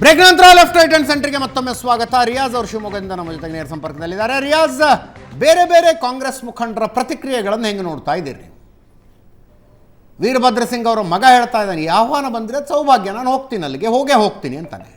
Break ನಂತರ left right and ಸೆಂಟರ್ಗೆ ಮತ್ತೊಮ್ಮೆ ಸ್ವಾಗತ. ರಿಯಾಜ್ ಅವರು ಶಿವಮೊಗ್ಗದಿಂದ ನಮ್ಮ ಜೊತೆಗೆ ನೇರ ಸಂಪರ್ಕದಲ್ಲಿದ್ದಾರೆ. ರಿಯಾಜ್, ಬೇರೆ ಬೇರೆ ಕಾಂಗ್ರೆಸ್ ಮುಖಂಡರ ಪ್ರತಿಕ್ರಿಯೆಗಳನ್ನು ಹೆಂಗೆ ನೋಡ್ತಾ ಇದ್ದೀರಿ? ವೀರಭದ್ರ ಸಿಂಗ್ ಅವರ ಮಗ ಹೇಳ್ತಾ ಇದ್ದಾನೆ ಆಹ್ವಾನ ಬಂದರೆ ಸೌಭಾಗ್ಯ, ನಾನು ಹೋಗ್ತೀನಿ ಅಲ್ಲಿಗೆ, ಹೋಗೇ ಹೋಗ್ತೀನಿ ಅಂತಾನೆ.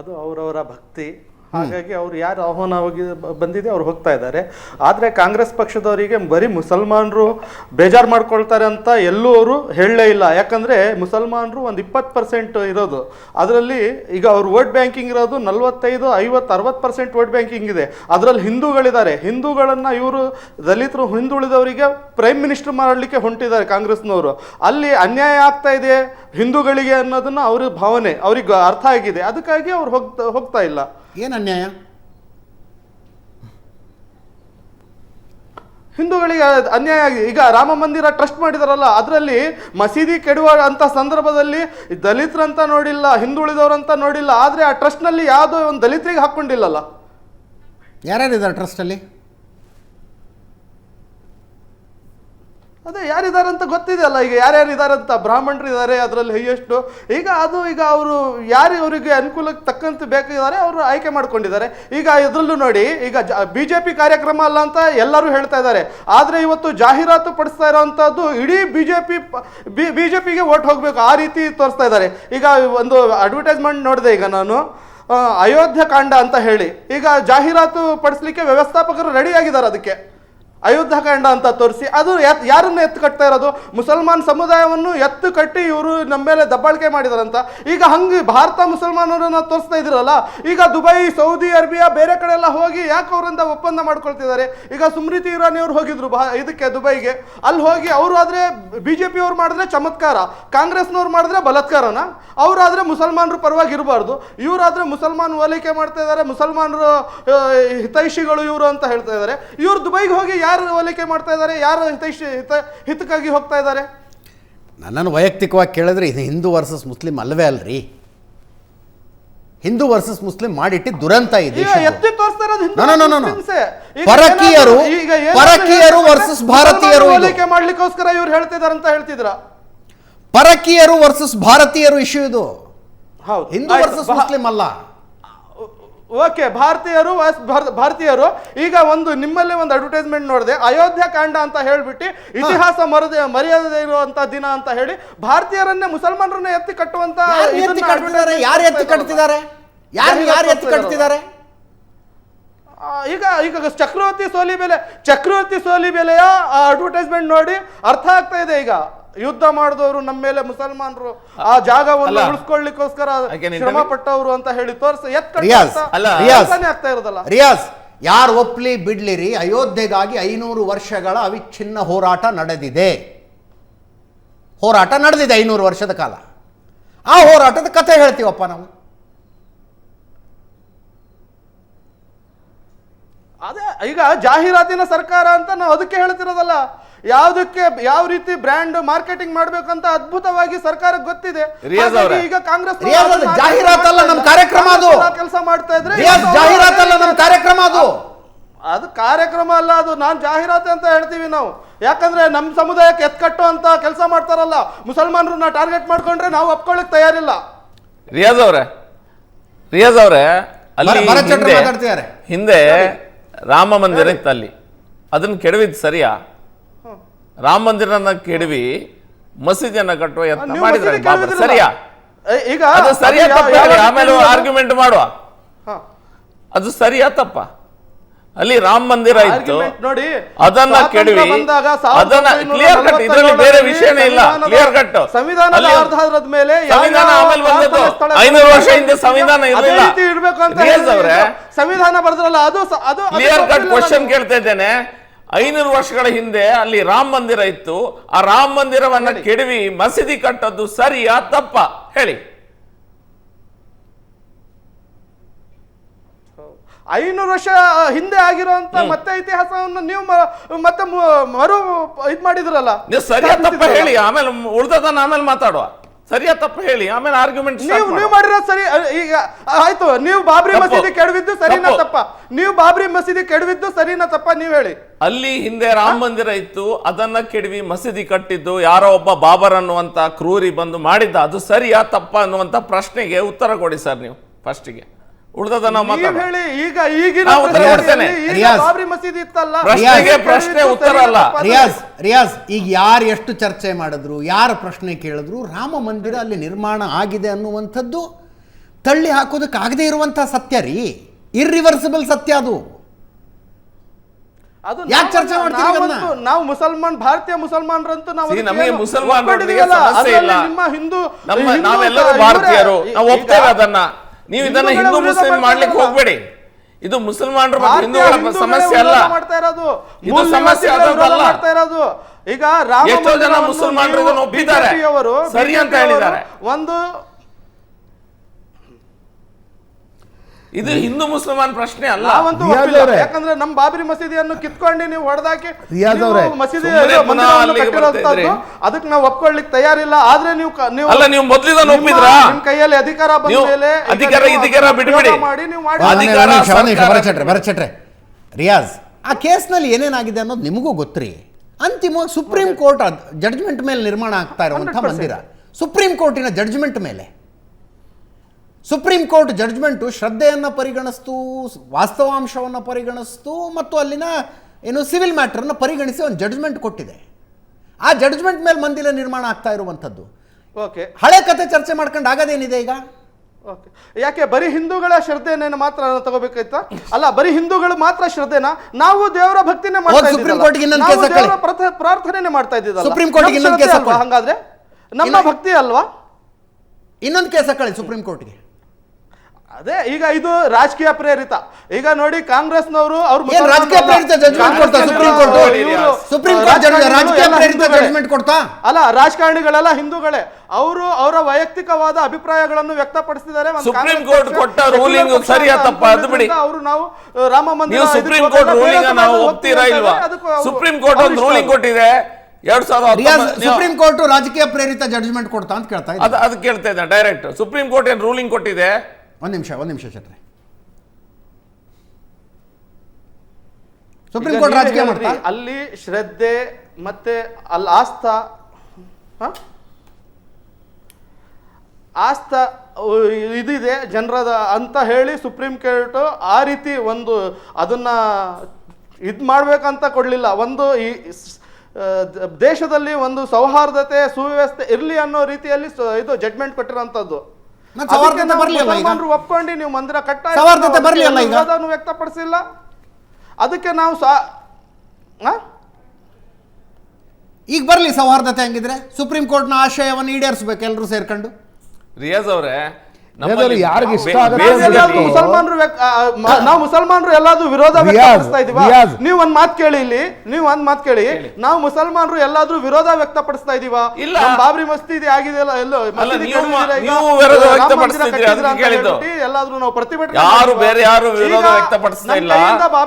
ಅದು ಅವರವರ ಭಕ್ತಿ. ಹಾಗಾಗಿ ಅವ್ರು ಯಾರು ಆಹ್ವಾನ ಹೋಗಿ ಬ- ಬಂದಿದೆ, ಅವ್ರು ಹೋಗ್ತಾ ಇದ್ದಾರೆ. ಆದರೆ ಕಾಂಗ್ರೆಸ್ ಪಕ್ಷದವರಿಗೆ ಬರೀ ಮುಸಲ್ಮಾನರು ಬೇಜಾರು ಮಾಡ್ಕೊಳ್ತಾರೆ ಅಂತ ಎಲ್ಲೂ ಅವರು ಹೇಳಲೇ ಇಲ್ಲ. ಯಾಕಂದರೆ ಮುಸಲ್ಮಾನರು ಒಂದು ಇಪ್ಪತ್ತು ಪರ್ಸೆಂಟ್ ಇರೋದು. ಅದರಲ್ಲಿ ಈಗ ಅವ್ರು ವೋಟ್ ಬ್ಯಾಂಕಿಂಗ್ ಇರೋದು ನಲ್ವತ್ತೈದು, ಐವತ್ತು, ಅರವತ್ತು ಪರ್ಸೆಂಟ್ ವೋಟ್ ಬ್ಯಾಂಕಿಂಗ್ ಇದೆ. ಅದರಲ್ಲಿ ಹಿಂದೂಗಳಿದ್ದಾರೆ. ಹಿಂದೂಗಳನ್ನು ಇವರು ದಲಿತರು ಹಿಂದುಳಿದವರಿಗೆ ಪ್ರೈಮ್ ಮಿನಿಸ್ಟರ್ ಮಾಡಲಿಕ್ಕೆ ಹೊಂಟಿದ್ದಾರೆ ಕಾಂಗ್ರೆಸ್ನವರು. ಅಲ್ಲಿ ಅನ್ಯಾಯ ಆಗ್ತಾ ಇದೆ ಹಿಂದೂಗಳಿಗೆ ಅನ್ನೋದನ್ನ ಅವ್ರ ಭಾವನೆ, ಅವ್ರಿಗೆ ಅರ್ಥ ಆಗಿದೆ. ಅದಕ್ಕಾಗಿ ಅವ್ರು ಹೋಗ್ತಾ ಹೋಗ್ತಾ ಇಲ್ಲ. ಏನು ಅನ್ಯಾಯ? ಹಿಂದೂಗಳಿಗೆ ಅನ್ಯಾಯ ಆಗಿದೆ ಈಗ ರಾಮ ಮಂದಿರ ಟ್ರಸ್ಟ್ ಮಾಡಿದಾರಲ್ಲ ಅದರಲ್ಲಿ ಮಸೀದಿ ಕೆಡುವ ಅಂತ ಸಂದರ್ಭದಲ್ಲಿ ದಲಿತರಂತ ನೋಡಿಲ್ಲ ಹಿಂದುಳಿದವರಂತ ನೋಡಿಲ್ಲ ಆದರೆ ಆ ಟ್ರಸ್ಟ್ನಲ್ಲಿ ಯಾವುದೋ ಒಂದು ದಲಿತರಿಗೆ ಹಾಕ್ಕೊಂಡಿಲ್ಲಲ್ಲ ಯಾರ್ಯಾರಿದ್ದಾರೆ ಟ್ರಸ್ಟಲ್ಲಿ ಅದೇ ಯಾರಿದ್ದಾರೆ ಅಂತ ಗೊತ್ತಿದೆ ಅಲ್ಲ ಈಗ ಯಾರ್ಯಾರು ಇದ್ದಾರೆ ಅಂತ ಬ್ರಾಹ್ಮಣರು ಇದ್ದಾರೆ ಅದರಲ್ಲಿ ಹೈಯೆಸ್ಟು. ಈಗ ಅದು, ಈಗ ಅವರು ಯಾರು ಅವರಿಗೆ ಅನುಕೂಲಕ್ಕೆ ತಕ್ಕಂತೆ ಬೇಕಿದ್ದಾರೆ ಅವರು ಆಯ್ಕೆ ಮಾಡ್ಕೊಂಡಿದ್ದಾರೆ. ಈಗ ಇದರಲ್ಲೂ ನೋಡಿ, ಈಗ ಬಿ ಜೆ ಪಿ ಕಾರ್ಯಕ್ರಮ ಅಲ್ಲ ಅಂತ ಎಲ್ಲರೂ ಹೇಳ್ತಾ ಇದ್ದಾರೆ. ಆದರೆ ಇವತ್ತು ಜಾಹೀರಾತು ಪಡಿಸ್ತಾ ಇರೋವಂಥದ್ದು ಇಡೀ B J P B J ಪಿಗೆ ಓಟ್ ಹೋಗಬೇಕು, ಆ ರೀತಿ ತೋರಿಸ್ತಾ ಇದ್ದಾರೆ. ಈಗ ಒಂದು ಅಡ್ವರ್ಟೈಸ್ಮೆಂಟ್ ನೋಡಿದೆ ಈಗ ನಾನು. ಅಯೋಧ್ಯ ಕಾಂಡ ಅಂತ ಹೇಳಿ. ಈಗ ಜಾಹೀರಾತು ಪಡಿಸ್ಲಿಕ್ಕೆ ವ್ಯವಸ್ಥಾಪಕರು ರೆಡಿ ಆಗಿದ್ದಾರೆ ಅದಕ್ಕೆ. ಅಯೋಧ್ಯಕಾಂಡ ಅಂತ ತೋರಿಸಿ, ಅದು ಯಾರನ್ನ ಎತ್ತು ಕಟ್ತಾ ಇರೋದು? ಮುಸಲ್ಮಾನ್ ಸಮುದಾಯವನ್ನು ಎತ್ತು ಕಟ್ಟಿ ಇವರು ನಮ್ಮ ಮೇಲೆ ದಬ್ಬಾಳಿಕೆ ಮಾಡಿದಾರಂತ. ಈಗ ಹಂಗೆ ಭಾರತ ಮುಸಲ್ಮಾನರನ್ನ ತೋರಿಸ್ತಾ ಇದ್ರಲ್ಲ ಈಗ ದುಬೈ, ಸೌದಿ ಅರೇಬಿಯಾ ಬೇರೆ ಕಡೆ ಎಲ್ಲ ಹೋಗಿ ಯಾಕೆ ಅವರಿಂದ ಒಪ್ಪಂದ ಮಾಡ್ಕೊಳ್ತಿದ್ದಾರೆ? ಈಗ ಸುಮ್ರಿತಿ ಇರಾನಿ ಅವರು ಹೋಗಿದ್ರು ಇದಕ್ಕೆ ದುಬೈಗೆ. ಅಲ್ಲಿ ಹೋಗಿ ಅವರು ಆದರೆ ಬಿ ಜೆ ಪಿ ಅವ್ರು ಮಾಡಿದ್ರೆ ಚಮತ್ಕಾರ, ಕಾಂಗ್ರೆಸ್ನವ್ರು ಮಾಡಿದ್ರೆ ಬಲತ್ಕಾರನ? ಅವರಾದ್ರೆ ಮುಸಲ್ಮಾನರು ಪರವಾಗಿ ಇರಬಾರ್ದು ಇವರಾದ್ರೆ ಮುಸಲ್ಮಾನ್ ಓಲೈಕೆ ಮಾಡ್ತಾ ಇದ್ದಾರೆ, ಮುಸಲ್ಮಾನರು ಹಿತೈಷಿಗಳು ಇವರು ಅಂತ ಹೇಳ್ತಾ ಇದ್ದಾರೆ. ಇವರು ದುಬೈಗೆ ಹೋಗಿ ಯಾರು ಹೋಲಿಕೆ ಮಾಡ್ತಾ ಇದ್ದಾರೆ? ಯಾರು ಹಿತೈಷಿ ಹಿತ ಹಿತಕ್ಕಾಗಿ ಹೋಗ್ತಾ ಇದ್ದಾರೆ? ನನ್ನನ್ನು ವೈಯಕ್ತಿಕವಾಗಿ ಕೇಳಿದ್ರೆ ಇದು ಹಿಂದೂ ವರ್ಸಸ್ ಮುಸ್ಲಿಂ ಅಲ್ವೇ ಅಲ್ರಿ. ಹಿಂದೂ ವರ್ಸಸ್ ಮುಸ್ಲಿಂ ಮಾಡಿಟ್ಟು ದುರಂತ ಇದೆ ಈಗ ಎತ್ತಿ ತೋರಿಸ್ತಾ ಇರೋದು Hindu No, no, no, no, no. ಮುಸ್ಲಿಮ್ಸೇ. ಈಗ ಪರಕೀಯರು- ಈಗ ಏನಾದ್ರು ಪರಕೀಯರು versus ಭಾರತೀಯರು ಇದು. ಓಲೈಕೆ ಮಾಡ್ಲಿಕ್ಕೋಸ್ಕರ ಇವ್ರು ಹೇಳ್ತಿದಾರೆ ಅಂತ ಹೇಳ್ತಿದ್ರ ಪರಕೀಯರು ವರ್ಸಸ್ ಭಾರತೀಯರು ಇಶ್ಯೂ ಇದು. ಹೌದು. ಹಿಂದೂ ವರ್ಸಸ್ ಮುಸ್ಲಿಂ ಅಲ್ಲ. ಓಕೆ ಭಾರತೀಯರು ಭಾರತೀಯರು ಈಗ ಒಂದು ನಿಮ್ಮಲ್ಲಿ ಒಂದು ಅಡ್ವರ್ಟೈಸ್ಮೆಂಟ್ ನೋಡಿದೆ ಅಯೋಧ್ಯ ಕಾಂಡ ಅಂತ ಹೇಳ್ಬಿಟ್ಟು ಇತಿಹಾಸ ಮರದ ಮರ್ಯಾದೆ ಇರುವಂತ ದಿನ ಅಂತ ಹೇಳಿ ಭಾರತೀಯರನ್ನೇ ಮುಸಲ್ಮಾನರನ್ನ ಎತ್ತಿ ಕಟ್ಟುವಂತ ಯಾರು ಎತ್ತಿ ಕಟ್ತಿದ್ದಾರೆ? ಯಾರು ಯಾರು ಎತ್ತಿ ಕಟ್ತಿದ್ದಾರೆ? ಈಗ ಈಗ ಚಕ್ರವರ್ತಿ ಸೋಲಿ ಬೆಲೆ ಚಕ್ರವರ್ತಿ ಸೋಲಿ ಬೆಲೆಯ ಅಡ್ವರ್ಟೈಸ್ಮೆಂಟ್ ನೋಡಿ ಅರ್ಥ ಆಗ್ತಾ ಇದೆ ಈಗ. ಯುದ್ಧ ಮಾಡಿದವರು ನಮ್ಮ ಮೇಲೆ ಮುಸಲ್ಮಾನರು. ಆ ಜಾಗವನ್ನು. ಉಳಿಸ್ಕೊಳ್ಳಿಕ್ಕೋಸ್ಕರ ಶ್ರಮ ಪಟ್ಟವರು ಅಂತ ಹೇಳಿ ತೋರಿಸ. ಆಗ್ತಾ ಇರೋದಲ್ಲ. ರಿಯಾಜ್ ಯಾರು ಒಪ್ಲಿ ಬಿಡ್ಲಿರಿ? ಅಯೋಧ್ಯೆಗಾಗಿ ಐನೂರು ವರ್ಷಗಳ ಅವಿಚ್ಛಿನ್ನ ಹೋರಾಟ ನಡೆದಿದೆ. ಹೋರಾಟ ನಡೆದಿದೆ ಐನೂರು ವರ್ಷದ ಕಾಲ. ಆ ಹೋರಾಟದ ಕಥೆ ಹೇಳ್ತೀವಪ್ಪ ನಾವು. ಅದೇ ಈಗ ಜಾಹೀರಾತಿನ ಸರ್ಕಾರ ಅಂತ ನಾವು ಅದಕ್ಕೆ ಹೇಳ್ತಿರೋದಲ್ಲ. ಯಾವ್ದಕ್ಕೆ ಯಾವ ರೀತಿ ಬ್ರ್ಯಾಂಡ್ ಮಾರ್ಕೆಟಿಂಗ್ ಮಾಡ್ಬೇಕಂತ ಅದ್ಭುತವಾಗಿ ಸರ್ಕಾರಕ್ಕೆ ಗೊತ್ತಿದೆ. ಈಗ ಕಾಂಗ್ರೆಸ್ ಜಾಹೀರಾತಲ್ಲ, ನಮ್ಮ ಕಾರ್ಯಕ್ರಮ ಅದು. ಕೆಲಸ ಮಾಡ್ತಾ ಇದ್ರೆ ಜಾಹೀರಾತಲ್ಲ ನಮ್ಮ ಕಾರ್ಯಕ್ರಮ ಅದು. ಅದು ಕಾರ್ಯಕ್ರಮ ಅಲ್ಲ ಅದು ನಾನ್ ಜಾಹೀರಾತು ಅಂತ ಹೇಳ್ತೀವಿ ನಾವು. ಯಾಕಂದ್ರೆ ನಮ್ಮ ಸಮುದಾಯಕ್ಕೆ ಎತ್ಕಟ್ಟು ಅಂತ ಕೆಲಸ ಮಾಡ್ತಾರಲ್ಲ ಮುಸಲ್ಮಾನರನ್ನ ಟಾರ್ಗೆಟ್ ಮಾಡ್ಕೊಂಡ್ರೆ ನಾವು ಒಪ್ಕೊಳ್ಳಿಕ್ ತಯಾರಿಲ್ಲ. ರಿಯಾಜ್ ಅವ್ರೆ ರಿಯಾಜ್ ಅವ್ರೆ ಅಲ್ಲಿ. ಹಿಂದೆ ರಾಮ ಮಂದಿರ ಇತ್ತು ಅಲ್ಲಿ. ಅದನ್ನ ಕೆಡವಿದ್ ಸರಿಯಾ? ರಾಮ ಮಂದಿರನ ಕೆಡವಿ ಮಸೀದಿಯನ್ನ ಕಟ್ಟುವ ಯತ್ನ ನೀವು ಮಾಡಿದ್ರೆ ಮಸೀದಿ ಕೇಳಿದ್ರಲ್ಲ? ಸರಿಯಾ? ಏ, ಈಗ ಅದು ಸರಿಯಾ ಅದು ಯಾವ- ತಪ್ಪ? ಯಾವ ಆಮೇಲೆ ಆರ್ಗ್ಯುಮೆಂಟ್ ಮಾಡುವ. ಹಾ. ಅದು ಸರಿಯಾ ತಪ್ಪ? ಅಲ್ಲಿ ರಾಮ ಮಂದಿರ ಇತ್ತು. Argument ನೋಡಿ, ಅದನ್ನ ಸ್ವಾತಂತ್ರ್ಯ ಕೆಡವಿ ಬಂದಾಗ ಸಾವಿರದ ಅದನ್ನ ಒಂಬೈನೂರ ಕ್ಲಿಯರ್ ಕಟ್ ಇದರಲ್ಲಿ ಬೇರೆ ವಿಷಯನೇ ಇಲ್ಲ. ಸಂವಿಧಾನದ- ಕ್ಲಿಯರ್ ಕಟ್ ಸಂವಿಧಾನದ ಆಧಾರದ ಮೇಲೆ ಯಾವ ಸಂವಿಧಾನ ಯಾವ ಆಮೇಲೆ ಬಂದದ್ದು ಪ್ರಾರ್ಥನಾ ಸ್ಥಳ ಐನೂರು ವರ್ಷ ಹಿಂದೆ ಸಂವಿಧಾನ ಅದೇ ಇರಲಿಲ್ಲ. ರೀತಿ ಇರ್ಬೇಕು ಅಂತ ರಿಯಾಜ್ ಹೇಳಿದ್ರೆ ಅವ್ರೆ ಸಂವಿಧಾನ ಬರೆದ್ರಲ್ಲ ಅದು ಸ- ಅದು ಅದು ಕ್ಲಿಯರ್ ಕಟ್ ತಪ್ಪಿಲ್ಲ ಕ್ವಶನ್ ನಾನು. ಕೇಳ್ತಾ ಇದ್ದೇನೆ. ಐನೂರು ವರ್ಷಗಳ ಹಿಂದೆ ಅಲ್ಲಿ ರಾಮ ಮಂದಿರ ಇತ್ತು. ಆ ರಾಮ ಮಂದಿರವನ್ನ ಕೆಡವಿ ಮಸೀದಿ ಕಟ್ಟದ್ದು ಸರಿಯಾ ತಪ್ಪ? ಹೇಳಿ. ಐನೂರು ವರ್ಷ ಹಿಂದೆ ಆಗಿರುವಂತ ಮತ್ತೆ ಇತಿಹಾಸವನ್ನು ನೀವು ಮತ್ತೆ ಮರು ಇದ್ ಮಾಡಿದ್ರಲ್ಲ? ನೀವು ಸರಿಯಾ ತಪ್ಪ ಹೇಳಿ. ಆಮೇಲೆ ಉಳ್ದದನ್ನ ಆಮೇಲೆ ಮಾತಾಡುವ. ಸರಿಯಾ ತಪ್ಪು ಹೇಳಿ ಆಮೇಲೆ ಆರ್ಗ್ಯುಮೆಂಟ್ ನೀವು ನೀವು ಮಾಡಿರೋ ಸರಿ ಈಗ ಆಯ್ತು ನೀವು ಬಾಬ್ರಿ ಮಸೀದಿ ಕೆಡವಿದ್ದು ಸರಿನಾ ತಪ್ಪು. ನೀವು ಬಾಬ್ರಿ ಮಸೀದಿ ಕೆಡವಿದ್ದು ಸರಿನಾ ತಪ್ಪ ನೀವು ಹೇಳಿ. ಅಲ್ಲಿ ಹಿಂದೆ ರಾಮ ಮಂದಿರ ಇತ್ತು ಅದನ್ನ ಕೆಡವಿ ಮಸೀದಿ ಕಟ್ಟಿದ್ದು ಯಾರೋ ಒಬ್ಬ ಬಾಬರ್ ಅನ್ನುವಂತ ಕ್ರೂರಿ ಬಂದು ಮಾಡಿದ್ದ ಅದು ಸರಿಯಾ ತಪ್ಪ ಅನ್ನುವಂತ ಪ್ರಶ್ನೆಗೆ ಉತ್ತರ ಕೊಡಿ ಸರ್ ನೀವು ಫಸ್ಟಿಗೆ ಉಳ್ದದ ನಾವು ನೀವ್ ಮಾತಾಡೋಣ ಹೇಳಿ ಈಗ ಈಗಿನ ನಾವು. ಈಗ ರಿಯಾಜ್. ಬಾಬ್ರಿ ಮಸೀದಿ ಇತ್ತಲ್ಲ ಪ್ರಶ್ನೆಗೆ ಪ್ರಶ್ನೆ ಉತ್ತರ ಅಲ್ಲ. ತಪ್ಪಾ? ರಿಯಾಜ್ ರಿಯಾಜ್ ಈಗ ಯಾರು ಎಷ್ಟು ಚರ್ಚೆ ಮಾಡಿದ್ರು ಯಾರು ಪ್ರಶ್ನೆ ಕೇಳಿದ್ರು ರಾಮ ಮಂದಿರ ಅಲ್ಲಿ ನಿರ್ಮಾಣ ಆಗಿದೆ ಅನ್ನುವಂಥದ್ದು ತಳ್ಳಿ ಹಾಕೋದಕ್ಕಾಗದೇ ಇರುವಂತಹ ಸತ್ಯ ರೀ ಇರ್ರಿವರ್ಸಿಬಲ್ ಸತ್ಯ ಅದು ಅದು ಯಾಕ್ ನಾವು- ಚರ್ಚೆ ಮಾಡ್ತೀರಿ? ನಾವಂತೂ- ನಾವು ಮುಸಲ್ಮಾನ್ ಭಾರತೀಯ ಮುಸಲ್ಮಾನರಂತೂ ನಾವು See, ಅದಕ್ಕೆ ನಮಗೆ ಏನು ಒಗ್ಗಟ್ಟಿದೀವಲ್ಲ, ಸಮಸ್ಯೆ ಅದ್ರಲ್ಲಿ ಇಲ್ಲ. ನಿಮ್ಮ ಹಿಂದೂ ನಮ್ಮ ಹಿಂದೂ ನಾವೆಲ್ಲರೂ ಭಾರತೀಯರು ನಾವು ಈಗ ಒಪ್ತೇವೆ ಅದನ್ನ ನೀವು ಇದನ್ನ ಹಿಂದೂ ಮುಸ್ಲಿಂ ಮಾಡ್ಲಿಕ್ಕೆ. ಹೋಗ್ಬೇಡಿ ಇದು ಮುಸಲ್ಮಾನರು ಮತ್ತು ಹಿಂದೂಗಳ ಸಮಸ್ಯೆ ಅಲ್ಲ ಮಾಡ್ತಾ ಇರೋದು ಇದು ಸಮಸ್ಯೆ ಅದಲ್ಲ. ಮಾಡ್ತಾ ಇರೋದು ಈಗ ರಾಮ ಎಷ್ಟೋ ಜನ ಮುಸಲ್ಮಾನರು ಇದನ್ನು ಒಪ್ಪಿದ್ದಾರೆ. ಸರಿ ಅಂತ ಹೇಳಿದ್ದಾರೆ. ಒಂದು ಇದು ಹಿಂದೂ ಮುಸಲ್ಮಾನ್ ಪ್ರಶ್ನೆ ಅಲ್ಲ. ನಾವಂತೂ ರಿಯಾಜ್ ಒಪ್ಪಿಲ್ಲ ಅವ್ರೆ. ಯಾಕಂದ್ರೆ ನಮ್ಮ ಬಾಬರಿ ಮಸೀದಿಯನ್ನು ಕಿತ್ಕೊಂಡು ನೀವು ಹೊಡೆದಾಕಿ ರಿಯಾಜ್ ಅವ್ರೆ. ಮಸೀದಿ ಸುಮ್ಮನೆ ಪುನಃ ಮಂದಿರವನ್ನು ಅಲ್ಲಿಗೆ ಕಟ್ಟಿರೋಂಥದ್ದು, ಬರ್ತಾ ಅದಕ್ಕೆ ನಾವು ಒಪ್ಕೊಳ್ಳಿಕ್ ತಯಾರಿಲ್ಲ. ಆದ್ರೆ ನೀವು ಕ- ನೀವು ಅಲ್ಲ ನೀವು ಮೊದಲಿಂದ ನಿಮ್ಮ- ಒಪ್ಪಿದ್ರಾ? ನಿಮ್ಮ ಕೈಯಲ್ಲಿ ಅಧಿಕಾರ ಬಂದ ನೀವು ಮೇಲೆ ಈಗ ಅಧಿಕಾರ ನೀವು ಅದನ್ನ. ಪ್ರಯೋಗ ಮಾಡಿ ನೀವು ಮಾಡಿ. ಅಧಿಕಾರ ಸರ್ಕಾರ- ಭರಚಟ್ರೆ ಭರಚಟ್ರೆ ರಿಯಾಜ್ ಆ ಕೇಸ್ನಲ್ಲಿ ಏನೇನಾಗಿದೆ ಅನ್ನೋದು ನಿಮಗೂ ಗೊತ್ತ್ರಿ. ಅಂತಿಮವಾಗಿ ಸುಪ್ರೀಂ ಕೋರ್ಟ್ ಜಡ್ಜ್ಮೆಂಟ್ ಮೇಲೆ ನಿರ್ಮಾಣ ಆಗ್ತಾ ಇರುವಂಥ 100%. ಮಂದಿರ. ಸುಪ್ರೀಂ ಕೋರ್ಟಿನ ಜಡ್ಜ್ಮೆಂಟ್ ಮೇಲೆ. ಸುಪ್ರೀಂ ಕೋರ್ಟ್ ಜಡ್ಜ್ಮೆಂಟು ಶ್ರದ್ಧೆಯನ್ನು ಪರಿಗಣಿಸ್ತು ವಾಸ್ತವಾಂಶವನ್ನು ಪರಿಗಣಿಸ್ತು ಮತ್ತು ಅಲ್ಲಿನ ಏನು ಸಿವಿಲ್ ಮ್ಯಾಟ್ರನ್ನು ಪರಿಗಣಿಸಿ ಒಂದು ಜಡ್ಜ್ಮೆಂಟ್ ಕೊಟ್ಟಿದೆ. ಆ ಜಡ್ಜ್ಮೆಂಟ್ ಮೇಲೆ ಮಂದಿರ ನಿರ್ಮಾಣ ಆಗ್ತಾ ಇರುವಂಥದ್ದು. ಓಕೆ. ಹಳೆ ಕತೆ ಚರ್ಚೆ ಮಾಡ್ಕೊಂಡು ಆಗೋದೇನಿದೆ ಈಗ? ಓಕೆ. ಯಾಕೆ ಬರೀ ಹಿಂದೂಗಳ ಶ್ರದ್ಧೆಯನ್ನು ಮಾತ್ರ ತಗೋಬೇಕಾಯ್ತ? ಅಲ್ಲ ಬರೀ ಹಿಂದೂಗಳು ಮಾತ್ರ ಶ್ರದ್ಧೆನ? ನಾವು ದೇವರ ಭಕ್ತಿನೇ ಮಾಡ್ತಾ ಇದ್ದೀವಿ ಪ್ರಾರ್ಥನೆನೇ ಮಾಡ್ತಾ ಇದ್ದೀವಿ ಸುಪ್ರೀಂ ಕೋರ್ಟ್ ಹಂಗಾದ್ರೆ? ನಮ್ಮ ಭಕ್ತಿ ಅಲ್ವಾ? ಇನ್ನೊಂದು ಕೇಸ ಕಳಿ ಸುಪ್ರೀಂ ಕೋರ್ಟ್ಗೆ. ಅದೇ ಈಗ ಇದು ರಾಜಕೀಯ ಪ್ರೇರಿತ. ಈಗ ನೋಡಿ ಕಾಂಗ್ರೆಸ್ನವರು ಅವ್ರು ಏನ್ ರಾಜಕೀಯ ಪ್ರೇರಿತ judgment ಕೊಡ್ತಾ ಸುಪ್ರೀಂ ಕೋರ್ಟ್? ಸುಪ್ರೀಂ ಕೋರ್ಟ್ ರಾಜಕೀಯ ಪ್ರೇರಿತ ಜಡ್ಜ್ಮೆಂಟ್ ಕೊಡ್ತಾ? ಅಲ್ಲ ರಾಜಕಾರಣಿಗಳೆಲ್ಲ ಹಿಂದೂಗಳೇ. ಅವರು ಅವರ ವೈಯಕ್ತಿಕವಾದ ಅಭಿಪ್ರಾಯಗಳನ್ನು ವ್ಯಕ್ತಪಡಿಸಿದ್ದಾರೆ ಸುಪ್ರೀಂ ಕೋರ್ಟ್ ಕೊಟ್ಟ ರೂಲಿಂಗ್ ಸರಿಯಾ ತಪ್ಪ? ಅದು ಬಿಡಿ. ಅವರು ನಾವು ರಾಮ ಮಂದಿರ ಸುಪ್ರೀಂ ಕೋರ್ಟ್ ರೂಲಿಂಗ್ ನಾವು ಒಪ್ತೀರಾ ಇಲ್ವಾ? ಅದಕ್ಕೂ ಸುಪ್ರೀಂ ಕೋರ್ಟ್ ಒಂದು ರೂಲಿಂಗ್ ಕೊಟ್ಟಿದೆ. ಎರಡ್ ಸಾವಿರದ ಸುಪ್ರೀಂ ಕೋರ್ಟ್ ರಾಜಕೀಯ ಪ್ರೇರಿತ ಜಡ್ಜ್ಮೆಂಟ್ ಕೊಡ್ತಾ ಅಂತ ಕೇಳ್ತಾ ಅದು ಅದು ಕೇಳ್ತಾ ಇದ್ದ ಡೈರೆಕ್ಟ್ ಸುಪ್ರೀಂ ಕೋರ್ಟ್ ಏನು ರೂಲಿಂಗ್ ಕೊಟ್ಟಿದೆ? ಒಂದ್ ನಿಮಿಷ ಒಂದು ನಿಮಿಷ ಛತ್ರಿ ಸುಪ್ರೀಂ ಕೋರ್ಟ್ ರಾಜಕೀಯ ಮಾಡ್ತಾ? ಅಲ್ಲಿ ಶ್ರದ್ಧೆ ಮತ್ತೆ ಅಲ್ಲಿ ಆಸ್ತ ಆಸ್ತ ಇದಿದೆ ಜನರದ ಅಂತ ಹೇಳಿ ಸುಪ್ರೀಂ ಕೋರ್ಟ್ ಆ ರೀತಿ ಒಂದು ಅದನ್ನ ಇದು ಮಾಡ್ಬೇಕಂತ ಕೊಡ್ಲಿಲ್ಲ. ಒಂದು ಈ ದೇಶದಲ್ಲಿ ಒಂದು ಸೌಹಾರ್ದತೆ ಸುವ್ಯವಸ್ಥೆ ಇರಲಿ ಅನ್ನೋ ರೀತಿಯಲ್ಲಿ ಇದು ಜಡ್ಮೆಂಟ್ ಕೊಟ್ಟಿರೋಂಥದ್ದು. ಮತ್ತೆ ಸೌಹಾರ್ದತೆ ಅದಕ್ಕೆ ನಾವು ಬರ್ಲಿ ಅಲ್ಲ ಈಗ? ಮುಸಲ್ಮಾನರು ಒಪ್ಕೊಂಡು ನೀವು ಮಂದಿರ ಕಟ್ಟ ಸೌಹಾರ್ದತೆ ಬರ್ಲಿ ಈಗ? ವಿರೋಧವನ್ನು ವ್ಯಕ್ತಪಡಿಸಿಲ್ಲ ಅದಕ್ಕೆ ನಾವು ಆ? ಈಗ ಬರಲಿ ಸೌಹಾರ್ದತೆ ಹಂಗಿದ್ರೆ ಸುಪ್ರೀಂ ಕೋರ್ಟ್ನ ಆಶಯವನ್ನು ಈಡೇರಿಸ್ಬೇಕು ಎಲ್ಲರೂ ಸೇರ್ಕೊಂಡು ರಿಯಾಜ್ ಅವ್ರೆ, ಯಾರಿಗೆ ಇಷ್ಟ ಮುಸಲ್ಮಾನರು ನಾವು ಮುಸಲ್ಮಾನರು ಎಲ್ಲಾದ್ರೂ ವಿರೋಧ ವ್ಯಕ್ತಪಡಿಸ್ತಾ ಇದೀವಾ. ನೀವು ಒಂದ್ ಮಾತು ಕೇಳಿ ಇಲ್ಲಿ ನೀವು ಒಂದ್ ಮಾತು ಕೇಳಿ ನಾವು ಮುಸಲ್ಮಾನರು ಎಲ್ಲಾದ್ರೂ ವಿರೋಧ ವ್ಯಕ್ತಪಡಿಸ್ತಾ ಇದೀವಾ ಇಲ್ಲ. ಬಾಬ್ರಿ ಮಸ್ತಿ ಆಗಿದೆಯಲ್ಲ ಎಲ್ಲೋ ಎಲ್ಲಾದ್ರೂ ನಾವು ಪ್ರತಿಭಟನೆ ಯಾರು ಬೇರೆ ಯಾರು ವಿರೋಧ ವ್ಯಕ್ತಪಡಿಸ್ತಾ ಇಲ್ಲ.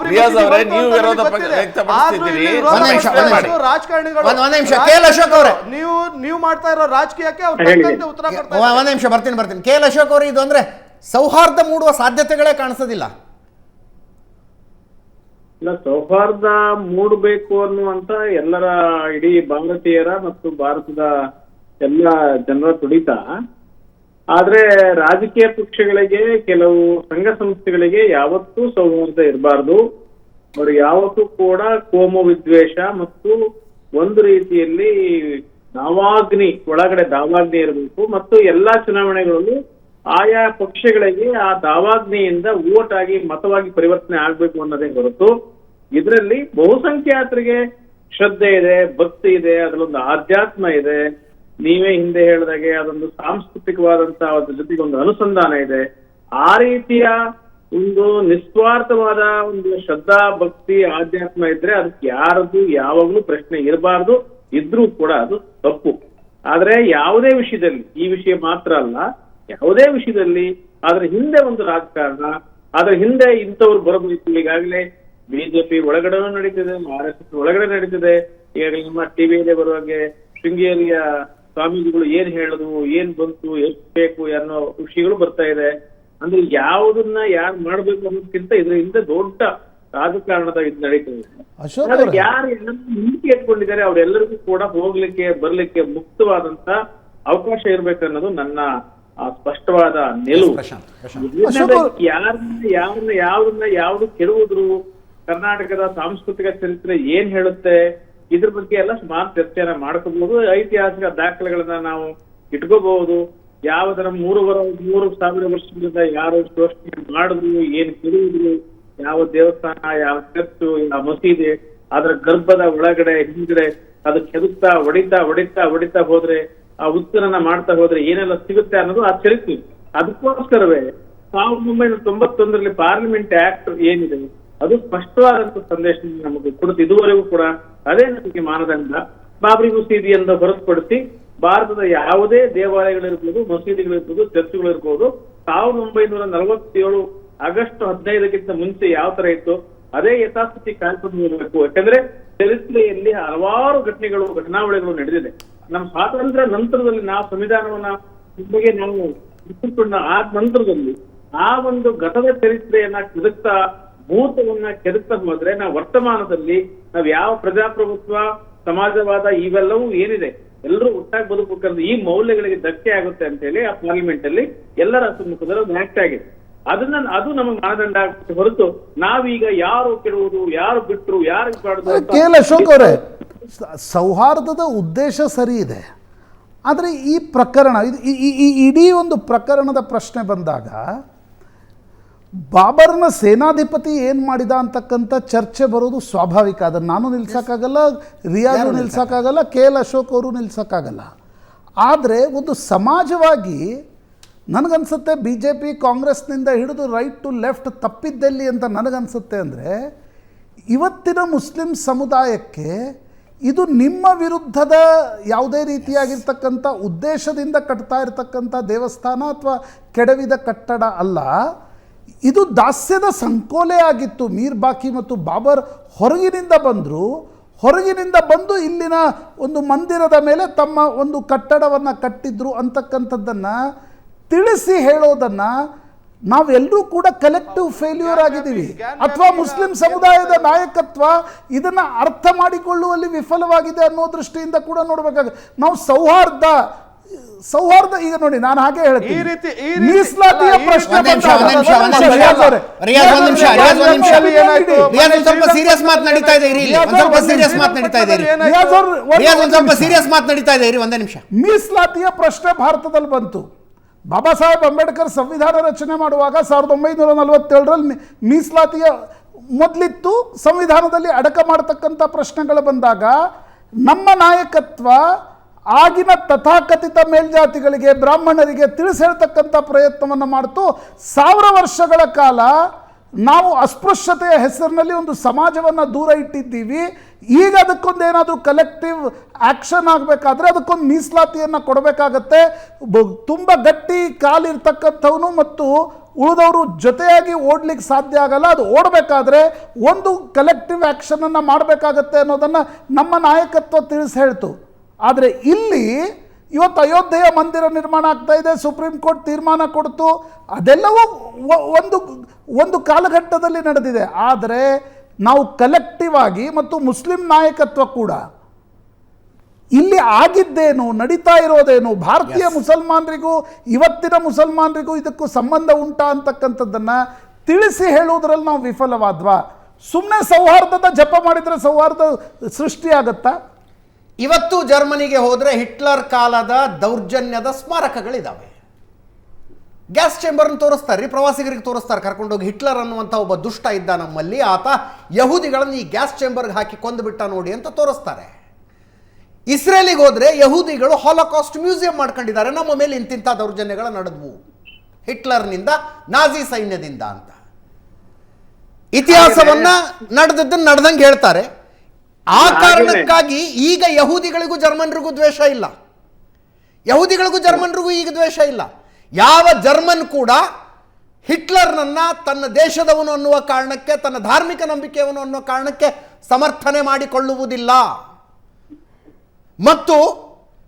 ರಿಯಾಜ್ ಅವರೇ, ನೀವು ವಿರೋಧ. ವ್ಯಕ್ತಪಡಿಸ್ತಿದ್ದೀರಿ. ವಿರೋಧ ಒಂದ್ ನಿಮಿಷ, ವ್ಯಕ್ತಪಡಿಸೋ ಒಂದ್ ನಿಮಿಷ. ರಾಜಕಾರಣಿಗಳು ಒಂದ್- ನಿಮಿಷ, ಕೆ. ಎಲ್ ಅಶೋಕ್ ಅವರೇ. ನೀವು ನೀವು ಮಾಡ್ತಾ ಇರೋ ರಾಜಕೀಯಕ್ಕೆ ಅವ್ರು ಉತ್ತರ ಕೊಡ್ತಾ ಒಂದ್- ಒಂದ್ ನಿಮಿಷ ಬರ್ತೀನಿ ಬರ್ತೀನಿ ಕೆ ಅಶೋಕ್ ಅಶೋಕ್ ಇದು ಅಂದ್ರೆ ಸೌಹಾರ್ದ ಮೂಡುವ ಸಾಧ್ಯತೆಗಳೇ ಕಾಣಿಸೋದಿಲ್ಲ. ಇಲ್ಲ, ಸೌಹಾರ್ದ ಮೂಡಬೇಕು ಅನ್ನುವಂತ ಎಲ್ಲರ ಇಡೀ ಭಾರತೀಯರ ಮತ್ತು ಭಾರತದ ಎಲ್ಲ ಜನರ ತುಡಿತ. ಆದ್ರೆ ರಾಜಕೀಯ ಪಕ್ಷಗಳಿಗೆ ಕೆಲವು ಸಂಘ ಸಂಸ್ಥೆಗಳಿಗೆ ಯಾವತ್ತೂ ಸೌಹಾರ್ದ ಇರಬಾರ್ದು. ಅವರು ಯಾವತ್ತೂ ಕೂಡ ಕೋಮು ವಿದ್ವೇಷ ಮತ್ತು ಒಂದು ರೀತಿಯಲ್ಲಿ ದಾವಾಗ್ನಿ, ಒಳಗಡೆ ದಾವಾಗ್ನಿ ಇರಬೇಕು. ಮತ್ತು ಎಲ್ಲಾ ಚುನಾವಣೆಗಳಲ್ಲೂ ಆಯಾ ಪಕ್ಷಗಳಿಗೆ ಆ ದಾವಾಗ್ನಿಯಿಂದ ಓಟ್ ಆಗಿ ಮತವಾಗಿ ಪರಿವರ್ತನೆ ಆಗ್ಬೇಕು ಅನ್ನೋದೇ ಹೊರತು ಇದರಲ್ಲಿ ಬಹುಸಂಖ್ಯಾತರಿಗೆ ಶ್ರದ್ಧೆ ಇದೆ, ಭಕ್ತಿ ಇದೆ, ಅದರಲ್ಲೊಂದು ಆಧ್ಯಾತ್ಮ ಇದೆ. ನೀವೇ ಹಿಂದೆ ಹೇಳಿದಾಗೆ ಅದೊಂದು ಸಾಂಸ್ಕೃತಿಕವಾದಂತಹ ಅದ್ರ ಜೊತೆಗೆ ಒಂದು ಅನುಸಂಧಾನ ಇದೆ. ಆ ರೀತಿಯ ಒಂದು ನಿಸ್ವಾರ್ಥವಾದ ಒಂದು ಶ್ರದ್ಧಾ, ಭಕ್ತಿ, ಆಧ್ಯಾತ್ಮ ಇದ್ರೆ ಅದಕ್ಕೆ ಯಾರದ್ದು ಯಾವಾಗ್ಲೂ ಪ್ರಶ್ನೆ ಇರಬಾರ್ದು. ಇದ್ರೂ ಕೂಡ ಅದು ತಪ್ಪು. ಆದ್ರೆ ಯಾವುದೇ ವಿಷಯದಲ್ಲಿ ಈ ವಿಷಯ ಮಾತ್ರ ಅಲ್ಲ ಯಾವುದೇ ವಿಷಯದಲ್ಲಿ ಅದರ ಹಿಂದೆ ಒಂದು ರಾಜಕಾರಣ ಅದರ ಹಿಂದೆ ಇಂಥವ್ರು ಬರಬೇಕು ಈಗಾಗಲೇ ಬಿಜೆಪಿ ಒಳಗಡೆನೂ ನಡೀತಿದೆ ಆರ್ ಎಸ್ ಎಸ್ ಒಳಗಡೆ ನಡೀತಿದೆ. ಈಗಾಗಲೇ ನಿಮ್ಮ ಟಿವಿಯಲ್ಲಿ ಬರುವಾಗೆ ಶೃಂಗೇರಿಯ ಸ್ವಾಮೀಜಿಗಳು ಏನ್ ಹೇಳುದು ಏನ್ ಬಂತು ಎಷ್ಟು ಬೇಕು ಅನ್ನೋ ವಿಷಯಗಳು ಬರ್ತಾ ಇದೆ. ಅಂದ್ರೆ ಯಾವುದನ್ನ ಯಾರು ಮಾಡ್ಬೇಕು ಅನ್ನೋದಕ್ಕಿಂತ ಹಿಂದೆ ದೊಡ್ಡ ರಾಜಕಾರಣದ ಇದು ನಡೀತದೆ. ಯಾರು ನಂಬಿಕೆ ಇಟ್ಕೊಂಡಿದ್ದಾರೆ ಅವರೆಲ್ಲರಿಗೂ ಕೂಡ ಹೋಗ್ಲಿಕ್ಕೆ ಬರ್ಲಿಕ್ಕೆ ಮುಕ್ತವಾದಂತ ಅವಕಾಶ ಇರ್ಬೇಕನ್ನೋದು ನನ್ನ ಆ, ಸ್ಪಷ್ಟವಾದ ನಿಲುವು. ಯಾರನ್ನ ಯಾರನ್ನ ಯಾವ್ದನ್ನ ಯಾವ್ದು ಕೆಡುವುದ್ರು ಕರ್ನಾಟಕದ ಸಾಂಸ್ಕೃತಿಕ ಚರಿತ್ರೆ ಏನ್ ಹೇಳುತ್ತೆ ಇದ್ರ ಬಗ್ಗೆ ಎಲ್ಲ ಸುಮಾರು ಚರ್ಚೆನ ಮಾಡ್ಕೋಬಹುದು ಐತಿಹಾಸಿಕ ದಾಖಲೆಗಳನ್ನ ನಾವು ಇಟ್ಕೋಬಹುದು ಯಾವ್ದರ ಮೂರುವರೆ ಮೂರು ಸಾವಿರ ವರ್ಷದಿಂದ ಯಾರು ಶೋಷಣೆ ಮಾಡಿದ್ರು ಏನ್ ಕೆಡುವುದ್ರು ಯಾವ ದೇವಸ್ಥಾನ ಯಾವ ಚರ್ಚು ಯಾವ ಮಸೀದಿ ಅದರ ಗರ್ಭದ ಒಳಗಡೆ ಹಿಂದ್ಗಡೆ ಅದು ಕೆದುಕ್ತಾ ಹೊಡಿತಾ ಹೊಡಿತಾ ಹೊಡಿತಾ ಹೋದ್ರೆ ಆ ಉತ್ಖನನ ಮಾಡ್ತಾ ಹೋದ್ರೆ ಏನೆಲ್ಲ ಸಿಗುತ್ತೆ ಅನ್ನೋದು ಆ ಚರಿತ್ರೆ. ಅದಕ್ಕೋಸ್ಕರವೇ ಸಾವಿರದ ಒಂಬೈನೂರ ತೊಂಬತ್ತೊಂದರಲ್ಲಿ ಪಾರ್ಲಿಮೆಂಟ್ ಆಕ್ಟ್ ಏನಿದೆ, ಅದು ಸ್ಪಷ್ಟವಾದಂತ ಸಂದೇಶ ನಮಗೆ ಕೊಡುತ್ತೆ. ಇದುವರೆಗೂ ಕೂಡ ಅದೇ ನಮಗೆ ಮಾನದಂಡ. ಬಾಬ್ರಿ ಅಂತ ಹೊರತುಪಡಿಸಿ ಭಾರತದ ಯಾವುದೇ ದೇವಾಲಯಗಳಿರ್ಬೋದು, ಮಸೀದಿಗಳಿರ್ಬೋದು, ಚರ್ಚ್ಗಳಿರ್ಬೋದು, ಸಾವಿರದ ಒಂಬೈನೂರ ನಲವತ್ತೇಳು ಆಗಸ್ಟ್ ಹದಿನೈದಕ್ಕಿಂತ ಮುಂಚೆ ಯಾವ ತರ ಇತ್ತು ಅದೇ ಯಥಾಸ್ಥಿತಿ ಕಾಯ್ಕೊಂಡು ಇರಬೇಕು ಯಾಕಂದ್ರೆ ಚರಿತ್ರೆಯಲ್ಲಿ ಹಲವಾರು ಘಟನೆಗಳು, ಘಟನಾವಳಿಗಳು ನಡೆದಿದೆ. ನಮ್ಮ ಸ್ವಾತಂತ್ರ್ಯ ನಂತರದಲ್ಲಿ ನಾವು ಸಂವಿಧಾನವನ್ನ ನಿಮಗೆ ನಾವು ಇಟ್ಟುಕೊಂಡ ಆ ನಂತರದಲ್ಲಿ ಆ ಒಂದು ಘಟದ ಚರಿತ್ರೆಯನ್ನ ಕೆದಕ್ತಾ, ಭೂತವನ್ನ ಕೆದಕ್ತಾ ಹೋದ್ರೆ ನಾವು ವರ್ತಮಾನದಲ್ಲಿ ನಾವ್ ಯಾವ ಪ್ರಜಾಪ್ರಭುತ್ವ, ಸಮಾಜವಾದ ಇವೆಲ್ಲವೂ ಏನಿದೆ, ಎಲ್ಲರೂ ಒಟ್ಟಾಗಿ ಬದುಕಬೇಕಂದ್ರೆ ಈ ಮೌಲ್ಯಗಳಿಗೆ ಧಕ್ಕೆ ಆಗುತ್ತೆ ಅಂತ ಹೇಳಿ ಆ ಪಾರ್ಲಿಮೆಂಟ್ ಅಲ್ಲಿ ಎಲ್ಲರ ಸಮ್ಮುಖದಲ್ಲಿ ಒಂದು ಆಕ್ಟ್ ಆಗಿದೆ. ಅದನ್ನ ಅದು ನಮಗೆ ಮಾನದಂಡ ಆಗುತ್ತೆ ಹೊರತು ನಾವೀಗ ಯಾರು ಕೆಡುವುದು ಯಾರು ಬಿಟ್ರು ಯಾರು ಮಾಡುದು ಅಂತ ಕೆ ಎಲ್ ಅಶೋಕ್ ಅವರೇ ಸೌಹಾರ್ದದ ಉದ್ದೇಶ ಸರಿ ಇದೆ. ಆದರೆ ಈ ಪ್ರಕರಣ ಇದು ಈ- ಇಡೀ ಒಂದು ಪ್ರಕರಣದ ಪ್ರಶ್ನೆ ಬಂದಾಗ ಬಾಬರ್ನ ಸೇನಾಧಿಪತಿ ಏನು ಮಾಡಿದ ಅಂತಕ್ಕಂಥ ಚರ್ಚೆ ಬರೋದು ಸ್ವಾಭಾವಿಕ. ಅದನ್ನು ನಾನು ನಿಲ್ಸೋಕ್ಕಾಗಲ್ಲ ರಿಯಾಜು ನಿಲ್ಸೋಕ್ಕಾಗಲ್ಲ ಕೆ ಎಲ್ ಅಶೋಕ್ ಅವರು ನಿಲ್ಸೋಕ್ಕಾಗಲ್ಲ. ಆದರೆ ಒಂದು ಸಮಾಜವಾಗಿ ನನಗನ್ಸುತ್ತೆ ಬಿ ಜೆ ಪಿ ಕಾಂಗ್ರೆಸ್ನಿಂದ ಹಿಡಿದು ರೈಟ್ ಟು ಲೆಫ್ಟ್ ತಪ್ಪಿದ್ದೆಲ್ಲಿ ಅಂತ ನನಗನ್ಸುತ್ತೆ ಅಂದರೆ ಇವತ್ತಿನ ಮುಸ್ಲಿಂ ಸಮುದಾಯಕ್ಕೆ ಇದು ನಿಮ್ಮ ವಿರುದ್ಧದ ಯಾವುದೇ ರೀತಿಯಾಗಿರ್ತಕ್ಕಂಥ ಉದ್ದೇಶದಿಂದ ಕಟ್ತಾ ಇರತಕ್ಕಂಥ ದೇವಸ್ಥಾನ ಅಥವಾ ಕೆಡವಿದ ಕಟ್ಟಡ ಅಲ್ಲ, ಇದು ದಾಸ್ಯದ ಸಂಕೋಲೆ ಆಗಿತ್ತು. ಮೀರ್ ಬಾಕಿ ಮತ್ತು ಬಾಬರ್ ಹೊರಗಿನಿಂದ ಬಂದರು. ಹೊರಗಿನಿಂದ ಬಂದು ಇಲ್ಲಿನ ಒಂದು ಮಂದಿರದ ಮೇಲೆ ತಮ್ಮ ಒಂದು ಕಟ್ಟಡವನ್ನು ಕಟ್ಟಿದ್ರು ಅಂತಕ್ಕಂಥದ್ದನ್ನು ತಿಳಿಸಿ ಹೇಳೋದನ್ನು ನಾವೆಲ್ಲರೂ ಕೂಡ ಕಲೆಕ್ಟಿವ್ ಫೇಲ್ಯೂರ್ ಆಗಿದ್ದೀವಿ. ಅಥವಾ ಮುಸ್ಲಿಂ ಸಮುದಾಯದ ನಾಯಕತ್ವ ಇದನ್ನು ಅರ್ಥ ಮಾಡಿಕೊಳ್ಳುವಲ್ಲಿ ವಿಫಲವಾಗಿದೆ ಅನ್ನೋ ದೃಷ್ಟಿಯಿಂದ ಕೂಡ ನೋಡಬೇಕಾಗುತ್ತೆ ನಾವು ಸೌಹಾರ್ದ ಸೌಹಾರ್ದ ಈಗ ನೋಡಿ ನಾನು ಹಾಗೆ ಹೇಳ್ತೀನಿ. ಮೀಸಲಾತಿಯ ಪ್ರಶ್ನೆ ಸ್ವಲ್ಪ ಸೀರಿಯಸ್ ಮಾತು ನಡೀತಾ ಇದೆ ಇರಿ ಇಲ್ಲಿ. ಸ್ವಲ್ಪ ಸೀರಿಯಸ್ ಮಾತು ನಡೀತಾ ಇದೆ ಸ್ವಲ್ಪ ಸೀರಿಯಸ್ ಮಾತು ನಡೀತಾ ಇದೆ ಇರಿ ಒಂದೇ ನಿಮಿಷ. ಮೀಸಲಾತಿಯ ಪ್ರಶ್ನೆ ಭಾರತದಲ್ಲಿ ಬಂತು. ಬಾಬಾ ಸಾಹೇಬ್ ಅಂಬೇಡ್ಕರ್ ಸಂವಿಧಾನ ರಚನೆ ಮಾಡುವಾಗ ಸಾವಿರದ ಒಂಬೈನೂರ ನಲವತ್ತೇಳರಲ್ಲಿ ಮೀಸಲಾತಿಯ ಮೊದಲಿತ್ತು. ಸಂವಿಧಾನದಲ್ಲಿ ಅಡಕ ಮಾಡತಕ್ಕಂಥ ಪ್ರಶ್ನೆಗಳು ಬಂದಾಗ, ನಮ್ಮ ನಾಯಕತ್ವ ಆಗಿನ ತಥಾಕಥಿತ ಮೇಲ್ಜಾತಿಗಳಿಗೆ ಬ್ರಾಹ್ಮಣರಿಗೆ ತಿಳಿಸಿ ಪ್ರಯತ್ನವನ್ನು ಮಾಡ್ತು. ಸಾವಿರ ವರ್ಷಗಳ ಕಾಲ ನಾವು ಅಸ್ಪೃಶ್ಯತೆಯ ಹೆಸರಿನಲ್ಲಿ ಒಂದು ಸಮಾಜವನ್ನು ದೂರ ಇಟ್ಟಿದ್ದೀವಿ. ಈಗ ಅದಕ್ಕೊಂದು ಏನಾದರೂ ಕಲೆಕ್ಟಿವ್ ಆ್ಯಕ್ಷನ್ ಆಗಬೇಕಾದ್ರೆ ಅದಕ್ಕೊಂದು ಮೀಸಲಾತಿಯನ್ನು ಕೊಡಬೇಕಾಗತ್ತೆ. ತುಂಬ ಗಟ್ಟಿ ಕಾಲಿರ್ತಕ್ಕಂಥವನು ಮತ್ತು ಉಳಿದವರು ಜೊತೆಯಾಗಿ ಓಡಲಿಕ್ಕೆ ಸಾಧ್ಯ ಆಗಲ್ಲ. ಅದು ಓಡಬೇಕಾದ್ರೆ ಒಂದು ಕಲೆಕ್ಟಿವ್ ಆ್ಯಕ್ಷನನ್ನು ಮಾಡಬೇಕಾಗತ್ತೆ ಅನ್ನೋದನ್ನು ನಮ್ಮ ನಾಯಕತ್ವ ತಿಳಿಸಿ ಹೇಳ್ತು. ಆದರೆ ಇಲ್ಲಿ ಇವತ್ತು ಅಯೋಧ್ಯೆಯ ಮಂದಿರ ನಿರ್ಮಾಣ ಆಗ್ತಾ ಇದೆ ಸುಪ್ರೀಂ ಕೋರ್ಟ್ ತೀರ್ಮಾನ ಕೊಡ್ತು ಅದೆಲ್ಲವೂ ಒಂದು ಒಂದು ಕಾಲಘಟ್ಟದಲ್ಲಿ ನಡೆದಿದೆ. ಆದರೆ ನಾವು ಕಲೆಕ್ಟಿವ್ ಆಗಿ ಮತ್ತು ಮುಸ್ಲಿಂ ನಾಯಕತ್ವ ಕೂಡ ಇಲ್ಲಿ ಆಗಿದ್ದೇನು ನಡೀತಾ ಇರೋದೇನು ಭಾರತೀಯ ಮುಸಲ್ಮಾನರಿಗೂ ಇವತ್ತಿನ ಮುಸಲ್ಮಾನರಿಗೂ ಇದಕ್ಕೂ ಸಂಬಂಧ ಉಂಟಾ ಅಂತಕ್ಕಂಥದ್ದನ್ನು ತಿಳಿಸಿ ಹೇಳುವುದರಲ್ಲಿ ನಾವು ವಿಫಲವಾದ್ವಾ? ಸುಮ್ಮನೆ ಸೌಹಾರ್ದದ ಜಪ ಮಾಡಿದರೆ ಸೌಹಾರ್ದ ಸೃಷ್ಟಿಯಾಗತ್ತಾ? ಇವತ್ತು ಜರ್ಮನಿಗೆ ಹೋದರೆ ಹಿಟ್ಲರ್ ಕಾಲದ ದೌರ್ಜನ್ಯದ ಸ್ಮಾರಕಗಳಿದಾವೆ. ಗ್ಯಾಸ್ ಚೇಂಬರ್ನ ತೋರಿಸ್ತಾರೆ ರೀ ಪ್ರವಾಸಿಗರಿಗೆ ತೋರಿಸ್ತಾರೆ ಕರ್ಕೊಂಡೋಗಿ ಹಿಟ್ಲರ್ ಅನ್ನುವಂಥ ಒಬ್ಬ ದುಷ್ಟ ಇದ್ದ ನಮ್ಮಲ್ಲಿ ಆತ ಯಹೂದಿಗಳನ್ನು ಈ ಗ್ಯಾಸ್ ಚೇಂಬರ್ಗೆ ಹಾಕಿ ಕೊಂದುಬಿಟ್ಟ ನೋಡಿ ಅಂತ ತೋರಿಸ್ತಾರೆ. ಇಸ್ರೇಲಿಗೆ ಹೋದರೆ ಯಹೂದಿಗಳು ಹಾಲೋಕಾಸ್ಟ್ ಮ್ಯೂಸಿಯಂ ಮಾಡ್ಕೊಂಡಿದ್ದಾರೆ ನಮ್ಮ ಮೇಲೆ ಇಂತಿಂಥ ದೌರ್ಜನ್ಯಗಳು ನಡೆದ್ವು. ಹಿಟ್ಲರ್ನಿಂದ ನಾಜಿ ಸೈನ್ಯದಿಂದ ಅಂತ. ಇತಿಹಾಸವನ್ನ ನಡೆದದ್ದನ್ನು ನಡೆದಂಗೆ ಹೇಳ್ತಾರೆ. ಆ ಕಾರಣಕ್ಕಾಗಿ ಈಗ ಯಹೂದಿಗಳಿಗೂ ಜರ್ಮನ್ರಿಗೂ ದ್ವೇಷ ಇಲ್ಲ. ಯಹೂದಿಗಳಿಗೂ ಜರ್ಮನ್ರಿಗೂ ಈಗ ದ್ವೇಷ ಇಲ್ಲ. ಯಾವ ಜರ್ಮನ್ ಕೂಡ ಹಿಟ್ಲರ್ನನ್ನ ತನ್ನ ದೇಶದವನು ಅನ್ನುವ ಕಾರಣಕ್ಕೆ ತನ್ನ ಧಾರ್ಮಿಕ ನಂಬಿಕೆಯವನು ಅನ್ನುವ ಕಾರಣಕ್ಕೆ ಸಮರ್ಥನೆ ಮಾಡಿಕೊಳ್ಳುವುದಿಲ್ಲ. ಮತ್ತು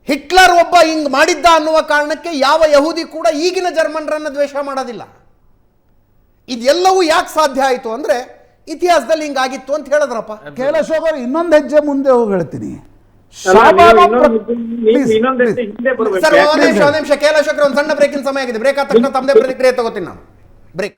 ಹಿಟ್ಲರ್ ಒಬ್ಬ ಹಿಂಗ್ ಮಾಡಿದ್ದ ಅನ್ನುವ ಕಾರಣಕ್ಕೆ ಯಾವ ಯಹೂದಿ ಕೂಡ ಈಗಿನ ಜರ್ಮನ್ರನ್ನ ದ್ವೇಷ ಮಾಡೋದಿಲ್ಲ. ಇದೆಲ್ಲವೂ ಯಾಕೆ ಸಾಧ್ಯ ಆಯಿತು ಅಂದ್ರೆ ಇತಿಹಾಸದಲ್ಲಿ ಹಿಂಗಾಗಿತ್ತು ಅಂತ ಹೇಳಿದ್ರಪ್ಪ. ಕೈಲಾಶ್ ಅವರು ಇನ್ನೊಂದು ಹೆಜ್ಜೆ ಮುಂದೆ ಹೋಗಿ ಹೇಳ್ತೀನಿ. ಸರ್ ಒಂದ್ ನಿಮಿಷ ಒಂದ್ ನಿಮಿಷ. ಕೈಲಾಶಕ್ರೆ ಒಂದು ಸಣ್ಣ ಬ್ರೇಕಿನ ಸಮಯ ಆಗಿದೆ. ಬ್ರೇಕ್ ಆದ ತಕ್ಷಣ ತಮ್ಮದೇ ಪ್ರತಿಕ್ರಿಯೆ ತಗೋತೀನಿ ನಾನು. ಬ್ರೇಕ್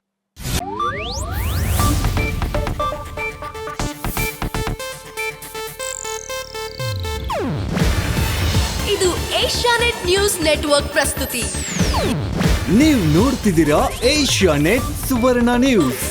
ಇದು ಏಷ್ಯಾನೆಟ್ ನ್ಯೂಸ್ ನೆಟ್ವರ್ಕ್ ಪ್ರಸ್ತುತಿ. ನೀವು ನೋಡ್ತಿದ್ದೀರಾ ಏಷ್ಯಾನೆಟ್ ಸುವರ್ಣ ನ್ಯೂಸ್.